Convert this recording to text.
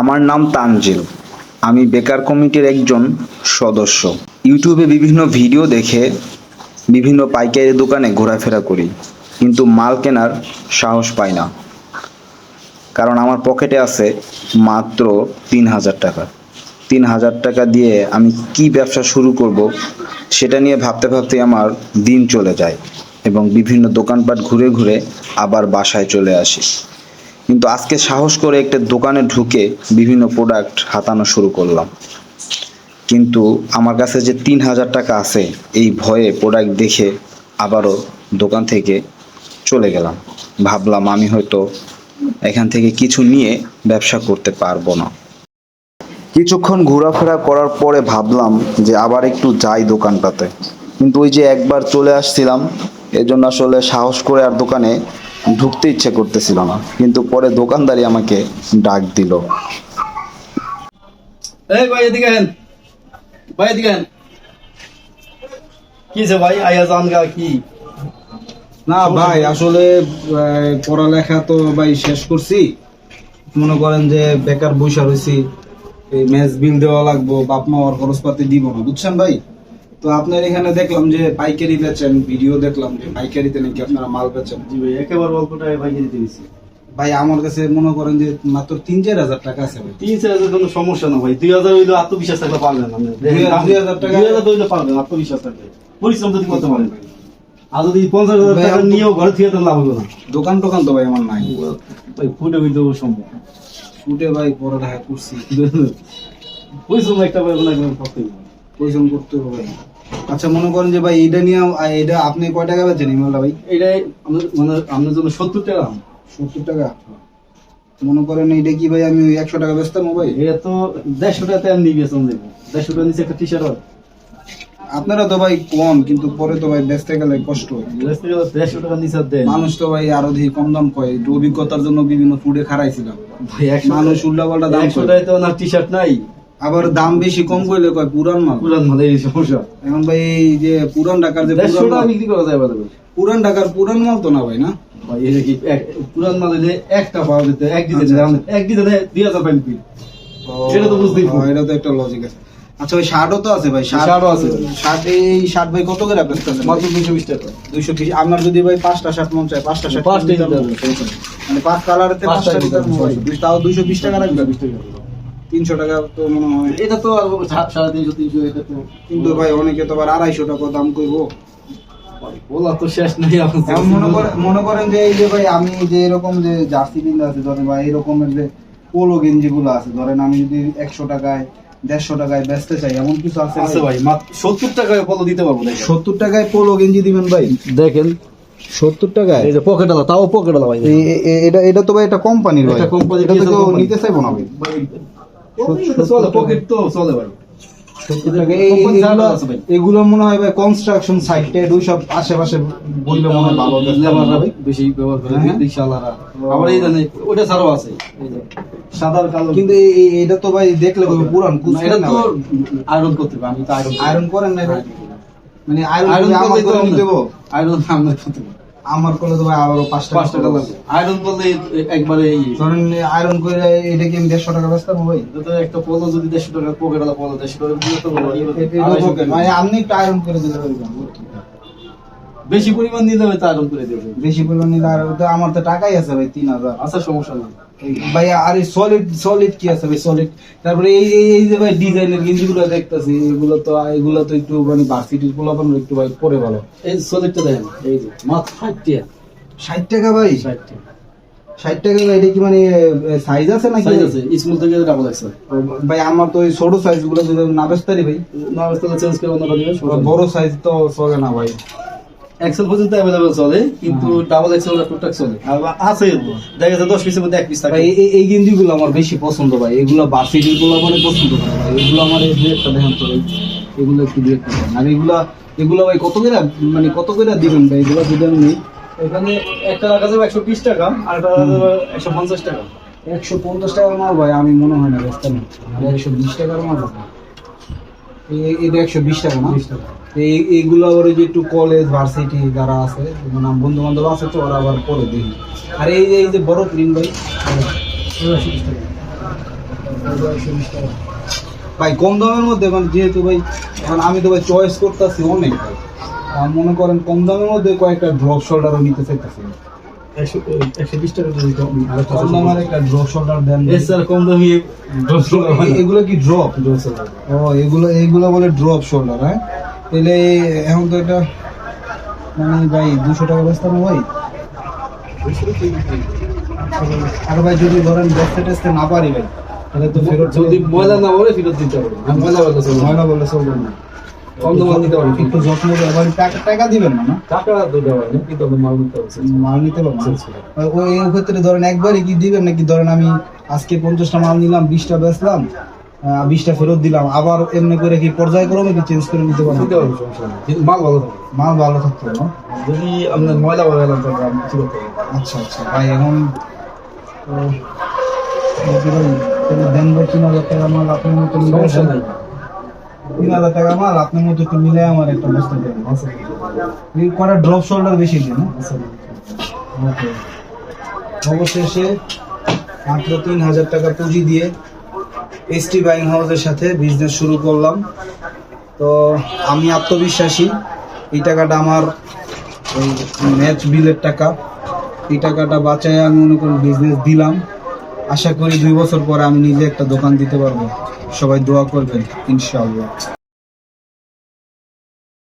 আমার নাম তানজিল। আমি বেকার কমিটির একজন সদস্য। ইউটিউবে বিভিন্ন ভিডিও দেখে বিভিন্ন পাইকারি দোকানে ঘোরাফেরা করি, কিন্তু মাল কেনার সাহস পাই না। কারণ আমার পকেটে আছে মাত্র তিন হাজার টাকা। তিন হাজার টাকা দিয়ে আমি কি ব্যবসা শুরু করব, সেটা নিয়ে ভাবতে ভাবতে আমার দিন চলে যায় এবং বিভিন্ন দোকানপাট ঘুরে ঘুরে আবার বাসায় চলে আসি। কিন্তু আজকে সাহস করে একটা দোকানে ঢুকে বিভিন্ন প্রোডাক্ট হাতানো শুরু করলাম। কিন্তু আমার কাছে যে তিন হাজার টাকা আছে, এই ভয়ে প্রোডাক্ট দেখে আবারও দোকান থেকে চলে গেলাম। ভাবলাম আমি হয়তো এখান থেকে কিছু নিয়ে ব্যবসা করতে পারব না। কিছুক্ষণ ঘোরাফেরা করার পরে ভাবলাম যে আবার একটু যাই দোকানটাতে। কিন্তু ওই যে একবার চলে আসছিলাম, এজন্য আসলে সাহস করে আর দোকানে ঢুকতে ইচ্ছে করতেছিল না। কিন্তু পরে দোকানদারি আমাকে ডাক দিল। এই ভাই এদিকে আহেন। ভাই এদিকে আহেন। কি যে ভাই আয়া জান গা কি? না ভাই আসলে পড়ালেখা তো ভাই শেষ করছি। মনে করেন যে বেকার বৈশা রয়েছি এই ম্যাচ বিল দেওয়া লাগবো বাপ মা ওর খরচপাতি দিব না। বুঝছেন ভাই? তো আপনার এখানে দেখলাম যে পাইকারি বেচেন ভিডিও দেখলাম যে পাইকারিতে নাকি আপনারা মাল বেচেন। জি ভাই একেবারে অল্প টাকায় কিনে দিয়েছি ভাই আমার কাছে মনে করেন যে মাত্র তিন চার হাজার টাকা আছে ভাই। তিন চার হাজার কোনো সমস্যা না ভাই দুই হাজার হইলে আত্মবিশ্বাস থাকলে পারবেন দুই হাজার- টাকা- দুই হাজার হইলে পারবেন আত্মবিশ্বাস থাকলে। পরিশ্রম যদি করতে পারেন। আর যদি পঞ্চাশ হাজার টাকা নিয়েও ঘরে থেকে লাভ হবে না। দোকান টোকান তো ভাই আমার নাই। ভাই ফুটে হইতে সম্ভব। শুটে ভাই পড়ালেখা করছি পরিশ্রম একটা ভাই হবে পরিশ্রম করতে হবে ভাই। আচ্ছা মনে করেন যে ভাই এটা নিয়ে এটা আপনি কয় টাকা বেচেন ইমালটা ভাই? আমাদের মানে আপনার জন্য সত্তর টাকা। সত্তর টাকা? মনে করেন এটা কি ভাই আমি একশো টাকা বেচতাম ভাই? এটা তো দেড়শো টাকাতে আমি দেবো দেড়শো টাকা নিচে একটা টি শার্ট হয়। আপনারা তো ভাই কম কিন্তু পরে তো ভাই বেচতে গেলে কষ্ট দেড়শো টাকা নিচে মানুষ তো ভাই আরও দেখি কম দাম কয় একটু অভিজ্ঞতার জন্য বিভিন্ন ফুডে খারাইছিলাম ভাই মানুষ উল্টা পাল্টা দাম একশো। টাকায় তো না টি শার্ট নাই। আবার দাম বেশি কম করলে কয় পুরান মাল? পুরান মাল এই সমস্যা। এখন ভাই এই যে পুরান ঢাকার যে পুরান মাল- বিক্রি করা যায় ভাই পুরান ঢাকার পুরান মাল তো না ভাই না? ভাই এটা কি পুরান মাল হইলে একটা পাওয়া যেত এক ডিজাইন এক ডিজাইনে দুই হাজার পাইন পিস সেটা তো বুঝতেই হ্যাঁ, এটা তো একটা লজিক আছে। আচ্ছা ভাই শার্টও তো আছে ভাই শার্টও আছে। শার্ট এই শার্ট ভাই কত করে বেচতেছেন মাত্র দুশো বিশ টাকা। দুইশো বিশ আপনার যদি ভাই পাঁচটা শার্ট মন চায় পাঁচটা শার্ট পাঁচটা দিতে দিতে। মানে পাঁচ কালারেতে পাঁচটা দিতে দিতে। তাও দুইশো বিশ টাকা রাখবে বিশ টাকা। তিনশো টাকা তো মনে হয় এটা তো আর সাড়ে তিনশো তিনশো এটা তো কিন্তু ভাই অনেকে তো আবার আড়াইশো টাকা দাম করব বলা তো শেষ নেই মনে করেন মনে করেন যে এই যে ভাই আমি যে এরকম যে জার্সি পিন্ধা আছে ধরেন বা এরকমের যে পোলো গেঞ্জি গুলো আছে ধরেন আমি যদি একশো টাকায় দেড়শো টাকায় বেচতে চাই এমন কিছু আছে আছে ভাই? মাত্র সত্তর টাকায় ফলো দিতে পারব দেখেন। সত্তর টাকায় পোলো গেঞ্জি দিবেন ভাই? দেখেন সত্তর টাকায়? এই যে পকেট আলা তাও পকেট আলা ভাই এটা এটা তো ভাই একটা কোম্পানির ভাই। একটা company, এটা তো। নিতে চাইব না ভাই এগুলো- মনে হয় ভাই কনস্ট্রাকশন সাইটে ওই সব আশেপাশে বললে মনে হয় ভালো বেশি ব্যবহার করে হ্যাঁ। রিক্সাওয়ালারা আবার এই জানে ওটা ছাড়াও আছে। সাদার কালো। কিন্তু এটা তো ভাই দেখলে পুরান এটা তো আয়রন করতে হবে আমি তো আয়রন আয়রন করেন না ভাই। মানে আয়রন আয়রন দেবো। আমরা করতে আমার করলে তো ভাই আবারও পাঁচ টাকা পাঁচ টাকা লাগবে। আয়রন করলে একবারে এই ধরেন আয়রন করে এটা কি আমি দেড়শো টাকা বেচতাম ভাই? তো একটা পলো যদি দেড়শো টাকা পকেট আলা পলো দেড়শো টাকা দিলে। মানে আপনি একটু আয়রন করে দিতে পারবেন বেশি পরিমাণ নিলে হয়তো আয়রন করে দেবে। বেশি পরিমাণ নিলে আর তো আমার তো টাকাই আছে ভাই তিন হাজার। আচ্ছা সমস্যা না ভাই আর সলিড সলিড কি আছে ভাই সলিড তারপরে এই এই- যে ভাই ডিজাইনের গেঞ্জিগুলো দেখতেছি এগুলো তো এগুলো তো একটু মানে ভার্সিটির পোলাপান একটু ভাই পরে ভালো। এই সলিডটা দেখেন এই যে মাত্র ষাট টাকা। ষাট টাকা ভাই? ষাট টাকা। ষাট টাকা এটা কি মানে সাইজ আছে নাকি? সাইজ আছে স্মল থেকে ডাবল এক্সেল ভাই আমার তো ওই ছোট সাইজগুলো যদি না বেচতারি ভাই না চেঞ্জ করে অন্যটা দিবেন বড় সাইজ তো চলে না ভাই। এক্সেল পর্যন্ত অ্যাভেলেবল চলে কিন্তু ডাবল এক্সেল টুকটাক চলে। আর আছে দেখা যাচ্ছে দশ পিসের মধ্যে এক পিস থাকে। এই- এই গেঞ্জি গুলো আমার বেশি পছন্দ ভাই। এগুলো ভার্সিটিরগুলো মানে পছন্দ করে ভাই। এগুলো আমার এই একটা দেখেন তো এগুলো একটু একটা আর এগুলা এগুলো ভাই কত করে মানে কত করে দিবেন ভাই? এগুলো যদি আমি নিই। এখানে একটা রাখা যাবে একশো বিশ টাকা আর একটা একশো পঞ্চাশ টাকা। একশো পঞ্চাশ টাকার মাল ভাই আমি মনে হয় না ব্যস্ত না একশো বিশ টাকার মাল এটা একশো বিশ টাকা না? এই এইগুলো আবার ওই যে একটু কলেজ ভার্সিটি যারা আছে মানে বন্ধু বান্ধব আছে তো ওরা আবার পরে দেখি। আর এই যে এই যে বড় প্রিন্ট ভাই ভাই কম দামের মধ্যে মানে যেহেতু ভাই এখন আমি তো ভাই চয়েস করতেছি অনেক ভাই। মনে করেন কম দামের মধ্যে কয়েকটা ড্রপ শোল্ডারও নিতে চাইতেছি। এগুলো কি ড্রপ ও এগুলো এগুলো বলে ড্রপ শোল্ডার হ্যাঁ? তাহলে এখন তো এটা মানে ভাই দুশো টাকা না ভাই? আর ভাই যদি ধরেন বেচতে টেস্তে না পারি ভাই তাহলে তো ফেরত যদি ময়লা না বলে ফেরত দিতে হবে। ময়লা বলতে চলবে ময়লা বললে চলবে না। কম দামে নিতে পারবি একটু যত্ন করে ভাই টাকা টাকা দিবেন না না? টাকা তো দেওয়া হয় কিন্তু মাল নিতে মাল ওই ক্ষেত্রে ধরেন একবারই কি দিবেন? নাকি ধরেন আমি আজকে পঞ্চাশটা মাল নিলাম বিশটা বেচলাম বিশটা ফেরত দিলাম। আবার এমনি করে কি পর্যায়ক্রমে কি চেঞ্জ করে নিতে পারব? মাল ভালো মাল ভালো থাকতো না? যদি আপনার ময়লা বলে গেলাম। আচ্ছা আচ্ছা। ভাই এখন দেন ভাই তিন হাজার টাকা মাল আপনার মতো মিলে সমস্যা নাই। তিন হাজার টাকা মাল আপনার মতো একটু মিলে আমার একটা বস্তা দেবেন এই কটা ড্রপ শোল্ডার বেশি দিন হ্যাঁ? ওকে অবশেষে মাত্র তিন হাজার টাকা পুঁজি দিয়ে এসটি বাইং হাউসের সাথে বিজনেস শুরু করলাম। তো আমি আত্মবিশ্বাসী। এই টাকাটা আমার ওই ম্যাচ বিলের টাকা। এই টাকাটা বাঁচায় আমি মনে করি বিজনেস দিলাম। আশা করি দুই বছর পরে আমি নিজে একটা দোকান দিতে পারব। সবাই দোয়া করবেন, ইনশাআল্লাহ।